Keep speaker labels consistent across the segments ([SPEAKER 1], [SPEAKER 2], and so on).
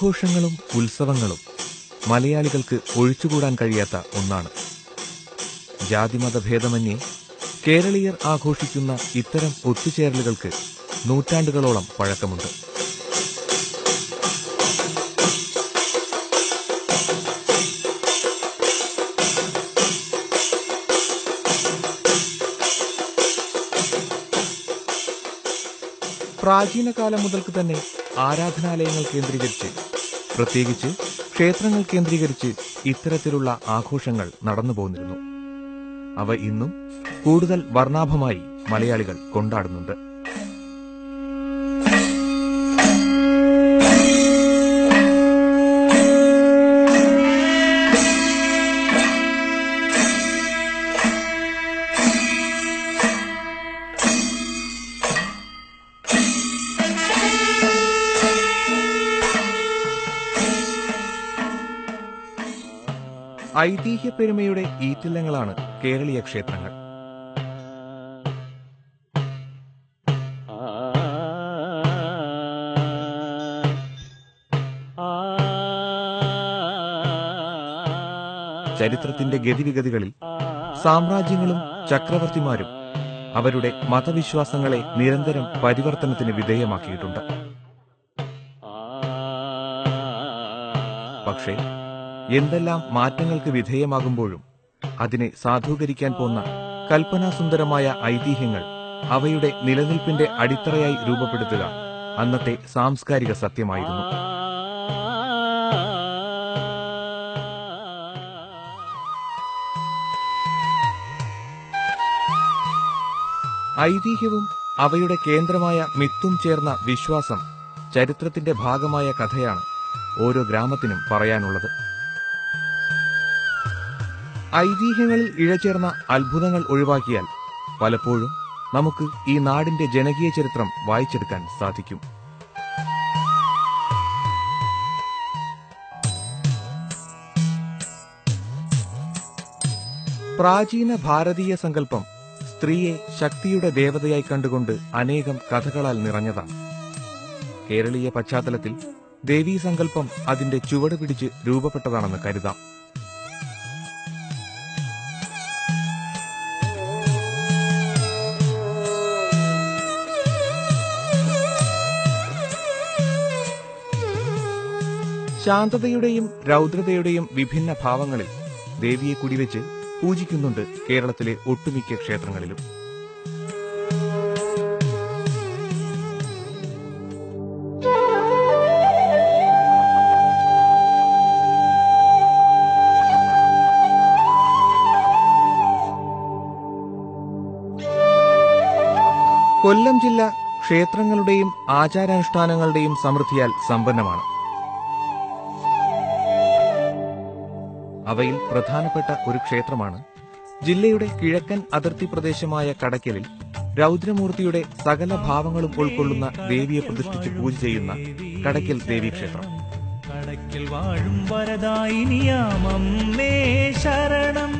[SPEAKER 1] ആഘോഷങ്ങളും ഉത്സവങ്ങളും മലയാളികൾക്ക് ഒഴിച്ചുകൂടാൻ കഴിയാത്ത ഒന്നാണ്. ജാതിമത ഭേദമന്യേ കേരളീയർ ആഘോഷിക്കുന്ന ഇത്തരം ഒത്തുചേരലുകൾക്ക് നൂറ്റാണ്ടുകളോളം പഴക്കമുണ്ട്. പ്രാചീന കാലം മുതൽക്ക് തന്നെ ആരാധനാലയങ്ങൾ കേന്ദ്രീകരിച്ച് പ്രത്യേകിച്ച് ക്ഷേത്രങ്ങൾ കേന്ദ്രീകരിച്ച് ഇത്തരത്തിലുള്ള ആഘോഷങ്ങൾ നടന്നു പോന്നിരുന്നു. അവ ഇന്നും കൂടുതൽ വർണാഭമായി മലയാളികൾ കൊണ്ടാടുന്നുണ്ട്. ഐതിഹ്യ പെരുമയുടെ ഈറ്റില്ലങ്ങളാണ് കേരളീയ ക്ഷേത്രങ്ങൾ. ചരിത്രത്തിന്റെ ഗതിവിഗതികളിൽ സാമ്രാജ്യങ്ങളും ചക്രവർത്തിമാരും അവരുടെ മതവിശ്വാസങ്ങളെ നിരന്തരം പരിവർത്തനത്തിന് വിധേയമാക്കിയിട്ടുണ്ട്. പക്ഷേ എന്തെല്ലാം മാറ്റങ്ങൾക്ക് വിധേയമാകുമ്പോഴും അതിനെ സാധൂകരിക്കാൻ പോന്ന കൽപ്പനാസുന്ദരമായ ഐതിഹ്യങ്ങൾ അവയുടെ നിലനിൽപ്പിന്റെ അടിത്തറയായി രൂപപ്പെടുത്തുക അന്നത്തെ സാംസ്കാരിക സത്യമായിരുന്നു. ഐതിഹ്യവും അവയുടെ കേന്ദ്രമായ മിത്തും ചേർന്ന വിശ്വാസം ചരിത്രത്തിന്റെ ഭാഗമായ കഥയാണ് ഓരോ ഗ്രാമത്തിനും പറയാനുള്ളത്. ഐതിഹ്യങ്ങളിൽ ഇഴചേർന്ന അത്ഭുതങ്ങൾ ഒഴിവാക്കിയാൽ പലപ്പോഴും നമുക്ക് ഈ നാടിന്റെ ജനകീയ ചരിത്രം വായിച്ചെടുക്കാൻ സാധിക്കും. പ്രാചീന ഭാരതീയ സങ്കല്പം സ്ത്രീയെ ശക്തിയുടെ ദേവതയായി കണ്ടുകൊണ്ട് അനേകം കഥകളാൽ നിറഞ്ഞതാണ്. കേരളീയ പശ്ചാത്തലത്തിൽ ദേവീ സങ്കല്പം അതിന്റെ ചുവട് പിടിച്ച് രൂപപ്പെട്ടതാണെന്ന് കരുതാം. ശാന്തതയുടെയും രൗദ്രതയുടെയും വിഭിന്ന ഭാവങ്ങളിൽ ദേവിയെ കുടിവെച്ച് പൂജിക്കുന്നുണ്ട് കേരളത്തിലെ ഒട്ടുമിക്ക ക്ഷേത്രങ്ങളിലും. കൊല്ലം ജില്ല ക്ഷേത്രങ്ങളുടെയും ആചാരാനുഷ്ഠാനങ്ങളുടെയും സമൃദ്ധിയാൽ സമ്പന്നമാണ്. അവയിൽ പ്രധാനപ്പെട്ട ഒരു ക്ഷേത്രമാണ്. ജില്ലയുടെ കിഴക്കൻ അതിർത്തി പ്രദേശമായ കടയ്ക്കലിൽ രൗദ്രമൂർത്തിയുടെ സകല ഭാവങ്ങളും ഉൾക്കൊള്ളുന്ന ദേവിയെ പ്രതിഷ്ഠിച്ച് പൂജ ചെയ്യുന്ന കടയ്ക്കൽ ദേവീക്ഷേത്രം
[SPEAKER 2] കടക്കിൽ വാഴും വരദായിനിയാമമ്മേ ശരണം.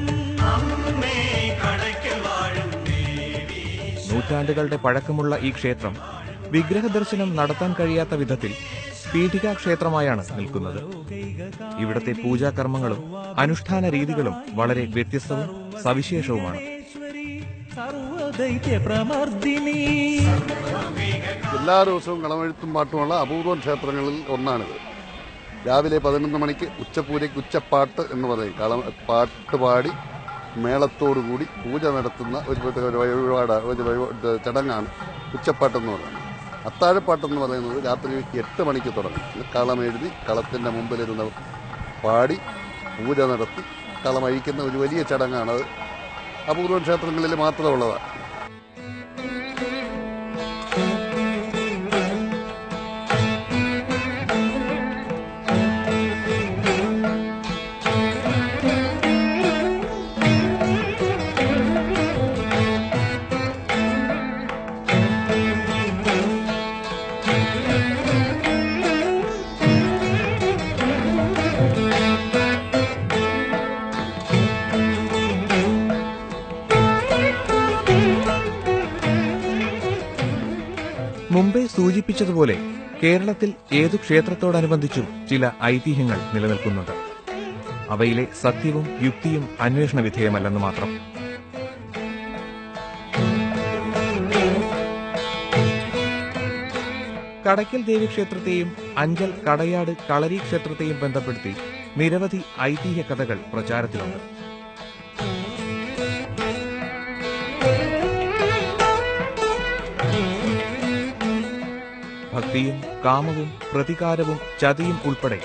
[SPEAKER 1] നൂറ്റാണ്ടുകളുടെ പഴക്കമുള്ള ഈ ക്ഷേത്രം വിഗ്രഹ ദർശനം നടത്താൻ കഴിയാത്ത വിധത്തിൽ പീഠികാ ക്ഷേത്രമായാണ് നിൽക്കുന്നത്. ഇവിടത്തെ പൂജാകർമ്മങ്ങളും അനുഷ്ഠാന രീതികളും വളരെ വ്യത്യസ്തവും സവിശേഷവുമാണ്.
[SPEAKER 3] എല്ലാ ദിവസവും കളമെഴുത്തും പാട്ടുമുള്ള അപൂർവം ക്ഷേത്രങ്ങളിൽ ഒന്നാണിത്. രാവിലെ പതിനൊന്ന് മണിക്ക് ഉച്ചപൂരയ്ക്ക് ഉച്ചപ്പാട്ട് എന്ന് പറയും. കള പാട്ട് പാടി മേളത്തോടുകൂടി പൂജ നടത്തുന്ന ഒരു ചടങ്ങാണ് ഒരു ചടങ്ങാണ് ഉച്ചപ്പാട്ടെന്ന് പറയുന്നത്. അത്താഴപ്പാട്ടെന്ന് പറയുന്നത് രാത്രി എട്ട് മണിക്ക് തുടങ്ങും. കളം എഴുതി കളത്തിന്റെ മുമ്പിലിരുന്ന് പാടി പൂജ നടത്തി കളം അഴിക്കുന്ന ഒരു വലിയ ചടങ്ങാണത്. അപൂർവ ക്ഷേത്രങ്ങളിൽ മാത്രമുള്ളതാണ്.
[SPEAKER 1] സൂചിപ്പിച്ചതുപോലെ കേരളത്തിൽ ഏതു ക്ഷേത്രത്തോടനുബന്ധിച്ചും ചില ഐതിഹ്യങ്ങൾ നിലനിൽക്കുന്നുണ്ട്. അവയിലെ സത്യവും യുക്തിയും അന്വേഷണ വിധേയമല്ലെന്ന് മാത്രം. കടയ്ക്കൽ ദേവി ക്ഷേത്രത്തെയും അഞ്ചൽ കടയാട് കളരി ക്ഷേത്രത്തെയും ബന്ധപ്പെടുത്തി നിരവധി ഐതിഹ്യ കഥകൾ പ്രചാരത്തിലുണ്ട്. ഭക്തിയും കാമവും പ്രതികാരവും ചതിയും ഉൾപ്പെടെ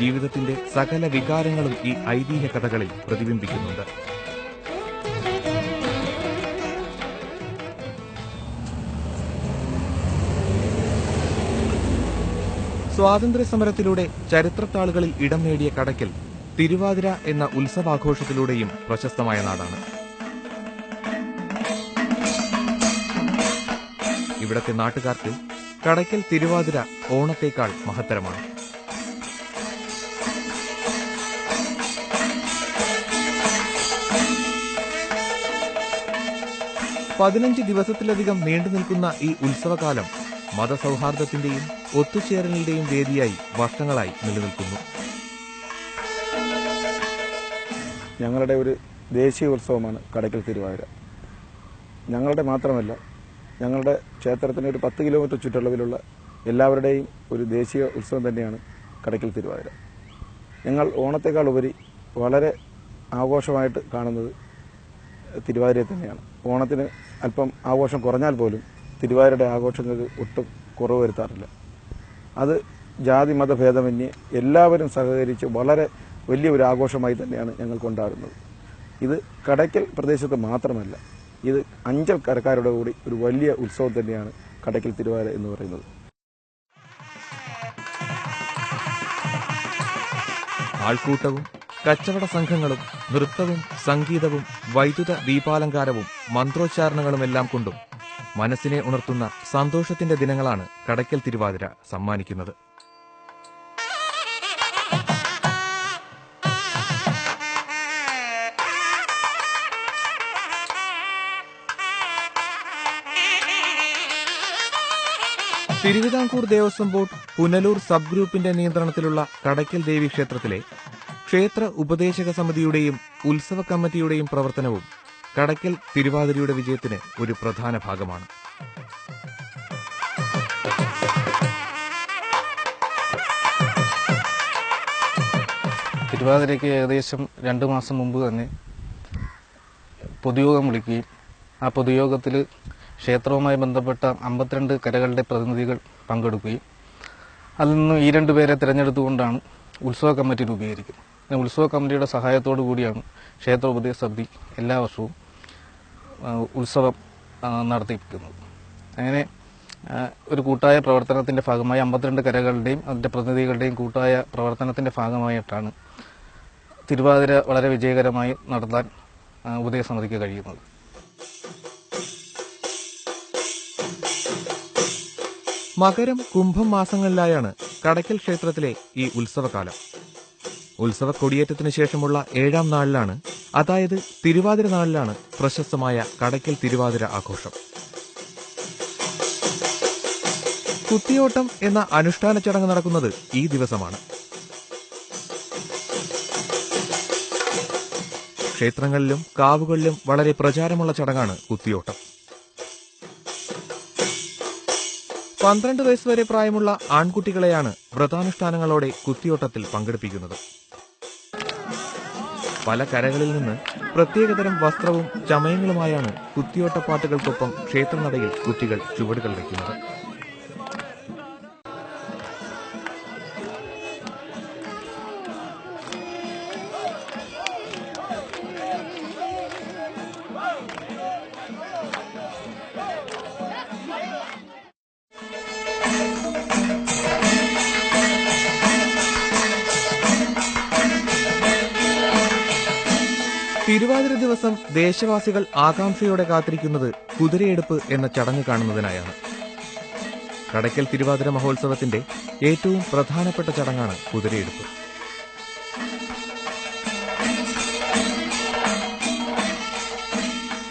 [SPEAKER 1] ജീവിതത്തിന്റെ സകല വികാരങ്ങളും ഈ ഐതിഹ്യ കഥകളിൽ പ്രതിബിംബിക്കുന്നുണ്ട്. സ്വാതന്ത്ര്യ സമരത്തിലൂടെ ചരിത്രത്താളുകളിൽ ഇടം നേടിയ കടയ്ക്കൽ തിരുവാതിര എന്ന ഉത്സവാഘോഷത്തിലൂടെയും പ്രശസ്തമായ നാടാണ്. ഇവിടത്തെ നാട്ടുകാർക്ക് കടയ്ക്കൽ തിരുവാതിര ഓണത്തേക്കാൾ മഹത്തരമാണ്. പതിനഞ്ച് ദിവസത്തിലധികം നീണ്ടു നിൽക്കുന്ന ഈ ഉത്സവകാലം മതസൗഹാർദ്ദത്തിന്റെയും ഒത്തുചേരലിന്റെയും വേദിയായി വർഷങ്ങളായി നിലനിൽക്കുന്നു.
[SPEAKER 4] ഞങ്ങളുടെ ഒരു ദേശീയ ഉത്സവമാണ് കടയ്ക്കൽ തിരുവാതിര. ഞങ്ങളുടെ മാത്രമല്ല ഞങ്ങളുടെ ക്ഷേത്രത്തിന് ഒരു പത്ത് കിലോമീറ്റർ ചുറ്റളവിലുള്ള എല്ലാവരുടെയും ഒരു ദേശീയ ഉത്സവം തന്നെയാണ് കടയ്ക്കൽ തിരുവാതിര. ഞങ്ങൾ ഓണത്തെക്കാൾ ഉപരി വളരെ ആഘോഷമായിട്ട് കാണുന്നത് തിരുവാതിരയെ തന്നെയാണ്. ഓണത്തിന് അല്പം ആഘോഷം കുറഞ്ഞാൽ പോലും തിരുവാതിരയുടെ ആഘോഷങ്ങൾക്ക് ഒട്ടും കുറവ് വരുത്താറില്ല. അത് ജാതി മതഭേദമന്യേ എല്ലാവരും സഹകരിച്ച് വളരെ വലിയ ഒരു ആഘോഷമായി തന്നെയാണ് ഞങ്ങൾ കൊണ്ടാടുന്നത്. ഇത് കടയ്ക്കൽ പ്രദേശത്ത് മാത്രമല്ല ഇത് അഞ്ചൽ കരക്കാരുടെ കൂടി ഒരു വലിയ ഉത്സവം തന്നെയാണ് കടയ്ക്കൽ തിരുവാര എന്ന് പറയുന്നത്.
[SPEAKER 1] ആൾക്കൂട്ടവും കച്ചവട സംഘങ്ങളും നൃത്തവും സംഗീതവും വൈദ്യുത ദീപാലങ്കാരവും മന്ത്രോച്ചാരണങ്ങളുമെല്ലാം കൊണ്ടും മനസ്സിനെ ഉണർത്തുന്ന സന്തോഷത്തിന്റെ ദിനങ്ങളാണ് കടയ്ക്കൽ തിരുവാതിര സമ്മാനിക്കുന്നത്. തിരുവിതാംകൂർ ദേവസ്വം ബോർഡ് പുനലൂർ സബ് ഗ്രൂപ്പിന്റെ നിയന്ത്രണത്തിലുള്ള കടയ്ക്കൽ ദേവി ക്ഷേത്രത്തിലെ ക്ഷേത്ര ഉപദേശക സമിതിയുടെയും ഉത്സവ കമ്മിറ്റിയുടെയും പ്രവർത്തനവും കടയ്ക്കൽ തിരുവാതിരയുടെ വിജയത്തിന് ഒരു പ്രധാന ഭാഗമാണ്.
[SPEAKER 5] തിരുവാതിരയ്ക്ക് ഏകദേശം രണ്ട് മാസം മുമ്പ് തന്നെ പൊതുയോഗം വിളിക്കുകയും ആ പൊതുയോഗത്തിൽ ക്ഷേത്രവുമായി ബന്ധപ്പെട്ട അമ്പത്തിരണ്ട് കരകളുടെ പ്രതിനിധികൾ പങ്കെടുക്കുകയും അതിൽ നിന്ന് ഈ രണ്ട് പേരെ തിരഞ്ഞെടുത്തുകൊണ്ടാണ് ഉത്സവ കമ്മിറ്റി രൂപീകരിക്കുന്നത്. പിന്നെ ഉത്സവ കമ്മിറ്റിയുടെ സഹായത്തോടു കൂടിയാണ് ക്ഷേത്ര ഉപദേശ സമിതി എല്ലാ വർഷവും ഉത്സവം നടത്തിയിരിക്കുന്നത് അങ്ങനെ ഒരു കൂട്ടായ പ്രവർത്തനത്തിന്റെ ഭാഗമായി അമ്പത്തിരണ്ട് കരകളുടെയും അതിന്റെ പ്രതിനിധികളുടെയും കൂട്ടായ പ്രവർത്തനത്തിന്റെ ഭാഗമായിട്ടാണ് തിരുവാതിര വളരെ വിജയകരമായി നടത്താൻ ഉപദേശ സമിതിക്ക് കഴിയുന്നത്.
[SPEAKER 1] മകരം കുംഭം മാസങ്ങളിലായാണ് കടയ്ക്കൽ ക്ഷേത്രത്തിലെ ഈ ഉത്സവകാലം. ഉത്സവ കൊടിയേറ്റത്തിന് ശേഷമുള്ള ഏഴാം നാളിലാണ് അതായത് തിരുവാതിര നാളിലാണ് പ്രശസ്തമായ കടയ്ക്കൽ തിരുവാതിര ആഘോഷം. കുത്തിയോട്ടം എന്ന അനുഷ്ഠാന ചടങ്ങ് നടക്കുന്നത് ഈ ദിവസമാണ്. ക്ഷേത്രങ്ങളിലും കാവുകളിലും വളരെ പ്രചാരമുള്ള ചടങ്ങാണ് കുത്തിയോട്ടം. പന്ത്രണ്ട് വയസ്സ് വരെ പ്രായമുള്ള ആൺകുട്ടികളെയാണ് വ്രതാനുഷ്ഠാനങ്ങളോടെ കുത്തിയോട്ടത്തിൽ പങ്കെടുപ്പിക്കുന്നത്. പല കരകളിൽ നിന്ന് പ്രത്യേകതരം വസ്ത്രവും ചമയങ്ങളുമായാണ് കുത്തിയോട്ടപ്പാട്ടുകൾക്കൊപ്പം ക്ഷേത്രനടയിൽ കുട്ടികൾ ചുവടുകൾ വയ്ക്കുന്നത്. തിരുവാതിര ദിവസം ദേശവാസികൾ ആകാംക്ഷയോടെ കാത്തിരിക്കുന്നത് കുതിരയെടുപ്പ് എന്ന ചടങ്ങ് കാണുന്നതിനായാണ്. കടയ്ക്കൽ തിരുവാതിര മഹോത്സവത്തിന്റെ ഏറ്റവും പ്രധാനപ്പെട്ട ചടങ്ങാണ് കുതിരയെടുപ്പ്.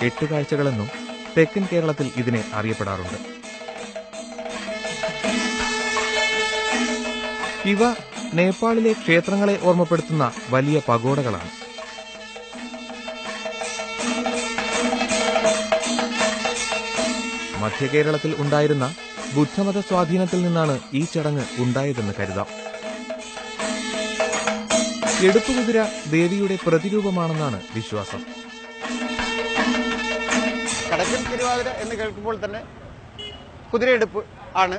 [SPEAKER 1] എട്ട് കാഴ്ചകളെന്നും തെക്കൻ കേരളത്തിൽ ഇതിനെ അറിയപ്പെടാറുണ്ട്. ഇവ നേപ്പാളിലെ ക്ഷേത്രങ്ങളെ ഓർമ്മപ്പെടുത്തുന്ന വലിയ പഗോഡകളാണ്. മധ്യകേരളത്തിൽ ഉണ്ടായിരുന്ന ബുദ്ധമത സ്വാധീനത്തിൽ നിന്നാണ് ഈ ചടങ്ങ് ഉണ്ടായതെന്ന് കരുതാം. എടുപ്പുകുതിര ദേവിയുടെ പ്രതിരൂപമാണെന്നാണ് വിശ്വാസം.
[SPEAKER 6] കടക്കൽ തിരുവാതിര എന്ന് കേൾക്കുമ്പോൾ തന്നെ കുതിരയെടുപ്പ് ആണ്.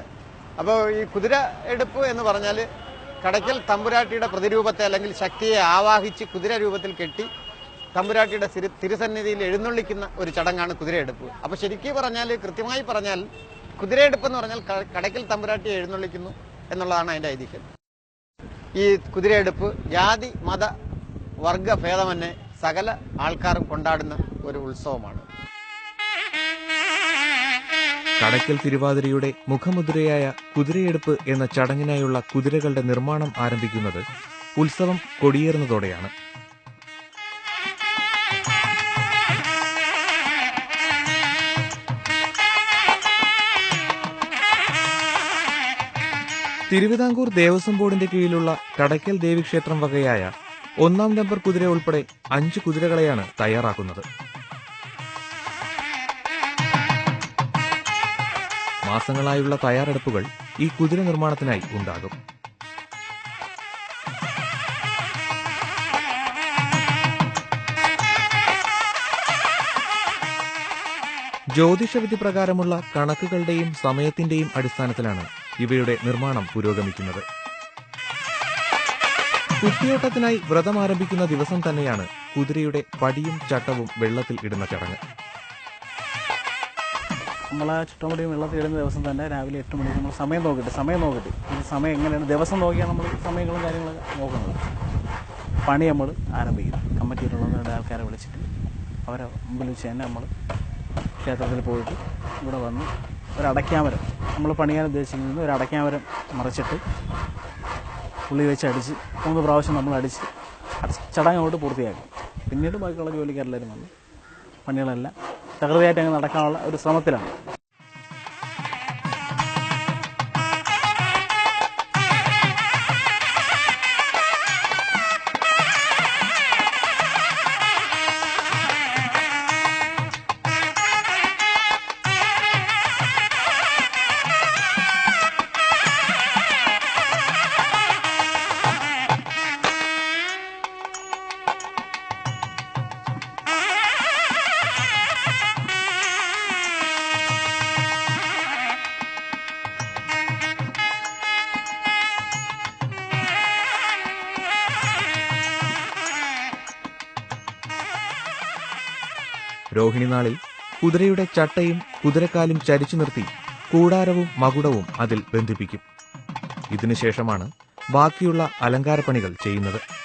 [SPEAKER 6] അപ്പോൾ ഈ കുതിര എടുപ്പ് എന്ന് പറഞ്ഞാൽ കടക്കൽ തമ്പുരാട്ടിയുടെ പ്രതിരൂപത്തെ അല്ലെങ്കിൽ ശക്തിയെ ആവാഹിച്ച് കുതിര രൂപത്തിൽ കെട്ടി തമ്പുരാട്ടിയുടെ തിരുസന്നിധിയിൽ എഴുന്നള്ളിക്കുന്ന ഒരു ചടങ്ങാണ് കുതിരയെടുപ്പ്. അപ്പോൾ ശരിക്കും പറഞ്ഞാൽ കൃത്യമായി പറഞ്ഞാൽ കുതിരയെടുപ്പ് എന്ന് പറഞ്ഞാൽ കടയ്ക്കൽ തമ്പുരാട്ടിയെ എഴുന്നള്ളിക്കുന്നു എന്നുള്ളതാണ് അതിന്റെ ഐതിഹ്യം. ഈ കുതിരയെടുപ്പ് ജാതി മത വർഗ ഭേദമന്യേ സകല ആൾക്കാരും കൊണ്ടാടുന്ന ഒരു ഉത്സവമാണ്.
[SPEAKER 1] കടക്കൽ തിരുവാതിരയുടെ മുഖമുദ്രയായ കുതിരയെടുപ്പ് എന്ന ചടങ്ങിനായുള്ള കുതിരകളുടെ നിർമ്മാണം ആരംഭിക്കുന്നത് ഉത്സവം കൊടിയേറുന്നതോടെയാണ്. തിരുവിതാംകൂർ ദേവസ്വം ബോർഡിന്റെ കീഴിലുള്ള കടക്കൽ ദേവീക്ഷേത്രം വകയായ ഒന്നാം നമ്പർ കുതിര ഉൾപ്പെടെ അഞ്ച് കുതിരകളെയാണ് തയ്യാറാക്കുന്നത്. മാസങ്ങളായുള്ള തയ്യാറെടുപ്പുകൾ ഈ കുതിര നിർമ്മാണത്തിനായി ഉണ്ടാകും. ജ്യോതിഷവിധി പ്രകാരമുള്ള കണക്കുകളുടെയും സമയത്തിന്റെയും അടിസ്ഥാനത്തിലാണ് ഇവയുടെ നിർമ്മാണം പുരോഗമിക്കുന്നത്. കുത്തിയോട്ടത്തിനായി വ്രതം ആരംഭിക്കുന്ന ദിവസം തന്നെയാണ് കുതിരയുടെ പടിയും ചട്ടവും വെള്ളത്തിൽ ഇടുന്ന ചടങ്ങ്.
[SPEAKER 7] നമ്മൾ ആ ചുട്ടമുടിയും വെള്ളത്തിൽ ഇടുന്ന ദിവസം തന്നെ രാവിലെ എട്ട് മണിക്ക് നമ്മൾ സമയം നോക്കിയിട്ട് സമയം നോക്കിയിട്ട് ഈ സമയം എങ്ങനെയാണ്? ദിവസം നോക്കിയാണ് നമ്മൾ സമയങ്ങളും കാര്യങ്ങളൊക്കെ നോക്കുന്നത്. പണി നമ്മൾ ആരംഭിക്കും. കമ്മിറ്റിയിലുള്ളവരുടെ ആൾക്കാരെ വിളിച്ചിട്ട് അവരെ മുമ്പിൽ വെച്ച് തന്നെ നമ്മൾ ക്ഷേത്രത്തിൽ പോയിട്ട് ഇവിടെ വന്ന് ഒരു അടയ്ക്കാമരം. നമ്മൾ പണിയാൻ ഉദ്ദേശിക്കുന്നത് ഒരു അടയ്ക്കാമരം മറിച്ചിട്ട് പുള്ളി വെച്ച് അടിച്ച് മൂന്ന് പ്രാവശ്യം നമ്മൾ അടിച്ച് ചടങ്ങോട്ട് പൂർത്തിയാക്കും. പിന്നീട് ബാക്കിയുള്ള ജോലിക്കാരെല്ലാവരും വന്ന് പണികളെല്ലാം തകൃതിയായിട്ട് അങ്ങ് നടക്കാനുള്ള ഒരു ശ്രമത്തിലാണ്.
[SPEAKER 1] രോഹിണി നാളിൽ കുതിരയുടെ ചട്ടയും കുതിരക്കാലും ചരിച്ചു നിർത്തി കൂടാരവും മകുടവും അതിൽ ബന്ധിപ്പിക്കും. ഇതിനുശേഷമാണ് ബാക്കിയുള്ള അലങ്കാരപ്പണികൾ ചെയ്യുന്നത്.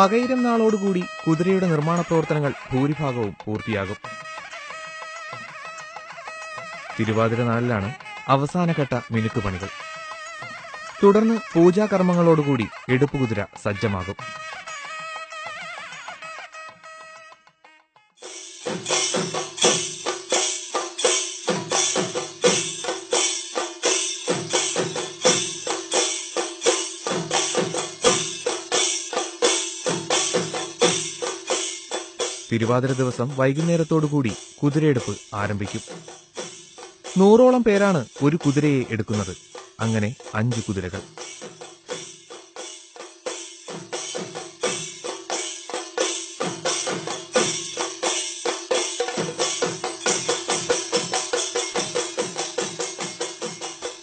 [SPEAKER 1] മകയിരം നാളോടുകൂടി കുതിരയുടെ നിർമ്മാണ പ്രവർത്തനങ്ങൾ ഭൂരിഭാഗവും പൂർത്തിയാകും. തിരുവാതിര നാളിലാണ് അവസാനഘട്ട മിനുക്കുപണികൾ തുടർന്ന് പൂജാകർമ്മങ്ങളോടുകൂടി എടുപ്പുകുതിര സജ്ജമാകും. തിരുവാതിര ദിവസം വൈകുന്നേരത്തോടുകൂടി കുതിരയെടുപ്പ് ആരംഭിക്കും. നൂറോളം പേരാണ് ഒരു കുതിരയെ എടുക്കുന്നത്. അങ്ങനെ അഞ്ച് കുതിരകൾ.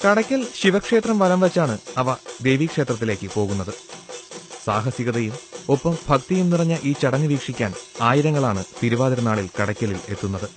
[SPEAKER 1] കടയ്ക്കൽ ശിവക്ഷേത്രം വലം വച്ചാണ് അവ ദേവീക്ഷേത്രത്തിലേക്ക് പോകുന്നത്. സാഹസികതയും ഒപ്പം ഭക്തിയും നിറഞ്ഞ ഈ ചടങ്ങ് വീക്ഷിക്കാൻ ആയിരങ്ങളാണ് തിരുവാതിരനാളിൽ കടയ്ക്കലിൽ എത്തുന്നത്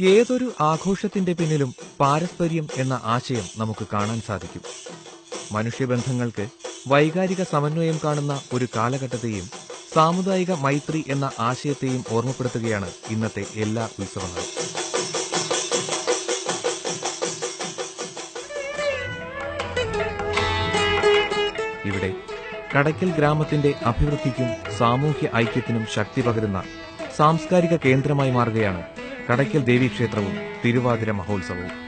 [SPEAKER 1] ഏതൊരു ആഘോഷത്തിന്റെ പിന്നിലും പാരസ്പര്യം എന്ന ആശയം നമുക്ക് കാണാൻ സാധിക്കും. മനുഷ്യബന്ധങ്ങൾക്ക് വൈകാരിക സമന്വയം കാണുന്ന ഒരു കാലഘട്ടത്തെയും സാമുദായിക മൈത്രി എന്ന ആശയത്തെയും ഓർമ്മപ്പെടുത്തുകയാണ് ഇന്നത്തെ എല്ലാ ഉത്സവങ്ങളും. ഇവിടെ കടയ്ക്കൽ ഗ്രാമത്തിന്റെ അഭിവൃദ്ധിക്കും സാമൂഹ്യ ഐക്യത്തിനും ശക്തി പകരുന്ന സാംസ്കാരിക കേന്ദ്രമായി മാറുകയാണ് കടയ്ക്കൽ ദേവീക്ഷേത്രവും തിരുവാതിര മഹോത്സവവും.